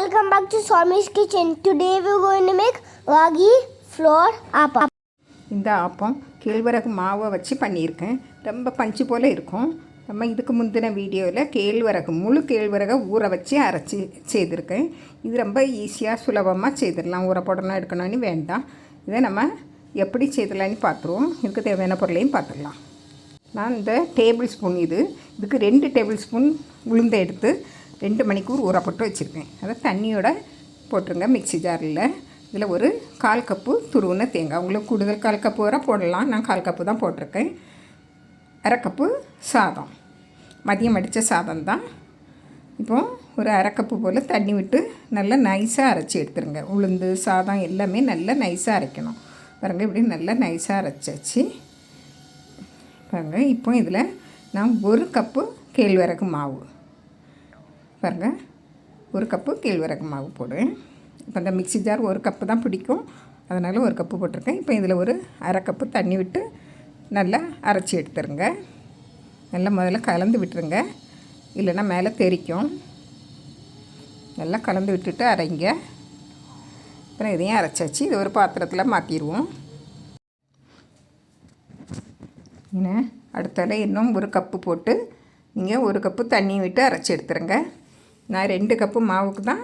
welcome back to Swami's Kitchen. Today we're going to make ragi flour appam. இந்த ஆப்பம் கேழ்வரகு மாவை வச்சு பண்ணியிருக்கேன். ரொம்ப பஞ்சு போல் இருக்கும். நம்ம இதுக்கு முந்தின வீடியோவில் கேழ்வரகு முழு கேழ்வரகை ஊற வச்சு அரைச்சி செய்திருக்கேன். இது ரொம்ப ஈஸியாக சுலபமாக செய்திடலாம். ஊற போடணும் எடுக்கணும்னு வேண்டாம். இதை நம்ம எப்படி செய்திடலான்னு பார்த்துருவோம். இதுக்கு தேவையான பொருளையும் பார்த்துடலாம். நான் இந்த டேபிள் ஸ்பூன் இது. இதுக்கு ரெண்டு டேபிள் ஸ்பூன் உளுந்தை எடுத்து ரெண்டு மணிக்கூர் ஊற போட்டு வச்சுருக்கேன் அதை தண்ணியோட போட்டுருங்க மிக்ஸி ஜாரில். இதில் ஒரு கால் கப்பு துருவுன தேங்காய். உங்களுக்கு கூடுதல் கால் கப்பு வர போடலாம். நான் கால் கப்பு தான் போட்டிருக்கேன். அரை கப்பு சாதம். மதியம் அடித்த சாதம் தான். இப்போது ஒரு அரை கப்பு போல் தண்ணி விட்டு நல்லா நைஸாக அரைச்சி எடுத்துருங்க. உளுந்து சாதம் எல்லாமே நல்லா நைஸாக அரைக்கணும். பாருங்கள் இப்படி நல்லா நைஸாக அரைச்சாச்சு. பாருங்கள் இப்போ இதில் நான் ஒரு கப்பு கேழ்வரகு மாவு. பாருங்கள் ஒரு கப்பு கேழ்வரகு மாவு போடுவேன் இப்போ இந்த மிக்ஸி ஜார் ஒரு கப்பு தான் பிடிக்கும். அதனால் ஒரு கப்பு போட்டிருக்கேன். இப்போ இதில் ஒரு அரை கப்பு தண்ணி விட்டு நல்லா அரைச்சி எடுத்துருங்க. நல்லா முதல்ல கலந்து விட்டுருங்க. இல்லைன்னா மேலே தெறிக்கும் நல்லா கலந்து விட்டுட்டு அரைங்க. அப்புறம் இதையும் அரைச்சாச்சு. இது ஒரு பாத்திரத்தில் மாற்றிடுவோம் என்ன அடுத்தால இன்னும் ஒரு கப்பு போட்டு நீங்கள் ஒரு கப்பு தண்ணி விட்டு அரைச்சி எடுத்துருங்க. நான் ரெண்டு கப்பு மாவுக்கு தான்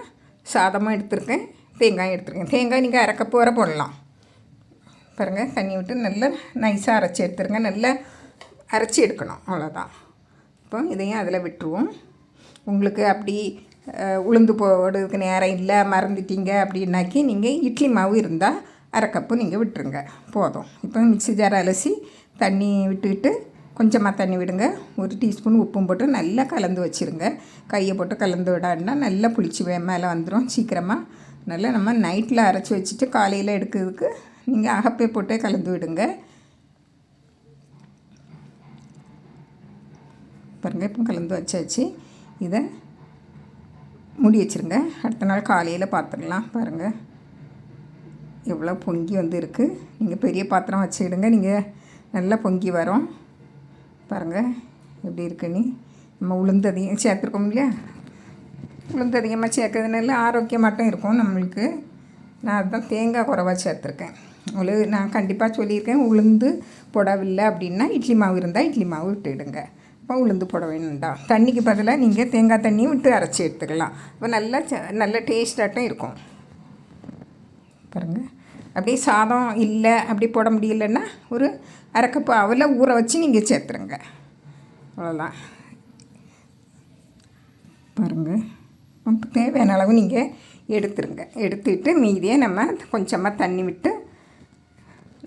சாதமாக எடுத்திருக்கேன். தேங்காய் எடுத்துருக்கேன். தேங்காய் நீங்கள் அரை கப்பு வரை போடலாம். பாருங்கள் தண்ணி விட்டு நல்லா நைஸாக அரைச்சி எடுத்துருங்க. நல்லா அரைச்சி எடுக்கணும். அவ்வளோதான் இப்போ இதையும் அதில் விட்டுருவோம். உங்களுக்கு அப்படி உளுந்து போடுறதுக்கு நேரம் இல்லை மறந்துட்டீங்க அப்படின்னாக்கி நீங்கள் இட்லி மாவு இருந்தால் அரை கப்பு நீங்கள் விட்டுருங்க. போதும். இப்போ மிக்ஸி ஜார் அலசி தண்ணி விட்டுக்கிட்டு கொஞ்சமாக தண்ணி விடுங்க. ஒரு டீஸ்பூன் உப்பும் போட்டு நல்லா கலந்து வச்சுருங்க. கையை போட்டு கலந்து விடாடினா நல்லா புளிச்சு மேலே வந்துடும் சீக்கிரமாக நல்லா நம்ம நைட்டில் அரைச்சி வச்சுட்டு காலையில் எடுக்கிறதுக்கு நீங்கள் அகப்பே போட்டே கலந்து விடுங்க. பாருங்கள் இப்போ கலந்து வச்சாச்சு. இதை முடி வச்சுருங்க. அடுத்த நாள் காலையில் பார்த்துடலாம். பாருங்கள் எவ்வளோ பொங்கி வந்து இருக்குது நீங்கள் பெரிய பாத்திரம் வச்சுக்கிடுங்க. நீங்கள் நல்லா பொங்கி வரும். பாருங்கள் எப்படி இருக்குன்னு நம்ம உளுந்து அதிகம் சேர்த்துருக்கோம் இல்லையா? உளுந்து அதிகமாக சேர்க்கறதுனால ஆரோக்கியமாட்டம் இருக்கும் நம்மளுக்கு. நான் அதுதான் தேங்காய் குறவா சேர்த்துருக்கேன். உளு நான் கண்டிப்பாக சொல்லியிருக்கேன் உளுந்து புடவில்லை அப்படின்னா இட்லி மாவு இருந்தால் இட்லி மாவு விட்டுடுங்க அப்போ உளுந்து போட வேணும்டா. தண்ணிக்கு பதிலாக நீங்கள் தேங்காய் தண்ணியும் விட்டு அரைச்சி எடுத்துக்கலாம். அப்போ நல்லா நல்ல டேஸ்டாகட்டும் இருக்கும். பாருங்கள் அப்படியே சாதம் இல்லை அப்படி போட முடியலன்னா ஒரு அரைக்கப்பு அவல ஊற வச்சு நீங்கள் சேர்த்துருங்க. அவ்வளோதான் பாருங்கள் இப்போ தேவையான அளவு நீங்கள் எடுத்துருங்க. எடுத்துக்கிட்டு மீதியை நம்ம கொஞ்சமாக தண்ணி விட்டு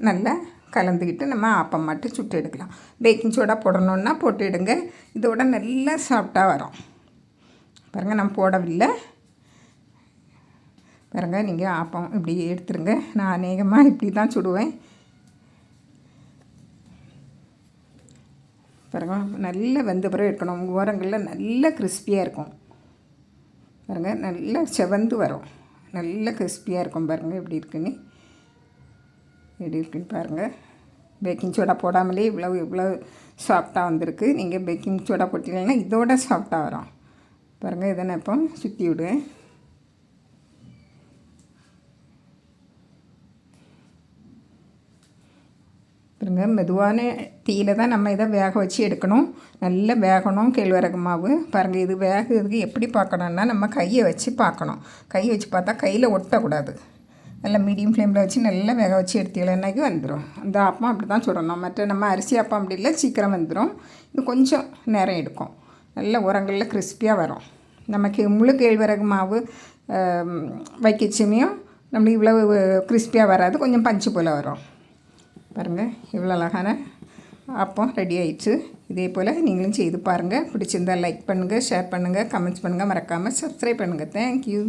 நல்லா கலந்துக்கிட்டு நம்ம ஆப்பம் மட்டும் சுட்டு எடுக்கலாம். பேக்கிங் சோடா போடணுன்னா போட்டு எடுங்க இதோட நல்லா சாஃப்டாக வரும். பாருங்கள் நான் போடவில்லை. பாருங்க நீங்கள் ஆப்பம் இப்படி எடுத்துருங்க. நான் அநேகமாக இப்படி தான் சுடுவேன். பாருங்க நல்ல வெந்த பிறகு எடுக்கணும். ஓரங்களில் நல்ல கிறிஸ்பியாக இருக்கும். பாருங்க நல்லா செவந்து வரும். நல்ல கிறிஸ்பியாக இருக்கும் பாருங்கள் எப்படி இருக்குன்னு. எப்படி இருக்குன்னு பாருங்கள் பேக்கிங் சோடா போடாமலே இவ்வளோ இவ்வளோ சாஃப்டாக வந்திருக்கு. நீங்கள் பேக்கிங் சோடா போட்டிங்கன்னா இதோட சாஃப்டாக வரும். பாருங்கள் இதை நான் இப்போ சுற்றி விடுவேன். பாருங்க மெதுவான தீயில தான் நம்ம இதை வேக வச்சு எடுக்கணும். நல்லா வேகணும் கேழ்வரகு மாவு. பாருங்கள் இது வேகிறதுக்கு எப்படி பார்க்கணுன்னா நம்ம கையை வச்சு பார்க்கணும். கை வச்சு பார்த்தா கையில் ஒட்டக்கூடாது. நல்லா மீடியம் ஃப்ளேமில் வச்சு நல்லா வேக வச்சு எடுத்துக்கலன்னாக்கி வந்துடும் அந்த அப்பம் அப்படி தான் சுடணும் மற்ற நம்ம அரிசி அப்பம் அப்படி இல்லை சீக்கிரம் வந்துடும் இது கொஞ்சம் நேரம் எடுக்கும். நல்ல உரங்களில் கிறிஸ்பியாக வரும். நமக்கு முழு கேழ்வரகு மாவு வைக்கச்சுமையும் நம்மளுக்கு இவ்வளவு கிறிஸ்பியாக வராது. கொஞ்சம் பஞ்சு போல் வரும். பாருங்கள் இவ்வளோ அழகான அப்பம் ரெடி ஆயிடுச்சு. இதே போல் நீங்களும் செய்து பாருங்கள் பிடிச்சிருந்தா லைக் பண்ணுங்கள் ஷேர் பண்ணுங்கள் கமெண்ட்ஸ் பண்ணுங்கள் மறக்காமல் சப்ஸ்கிரைப் பண்ணுங்கள் தேங்க்யூ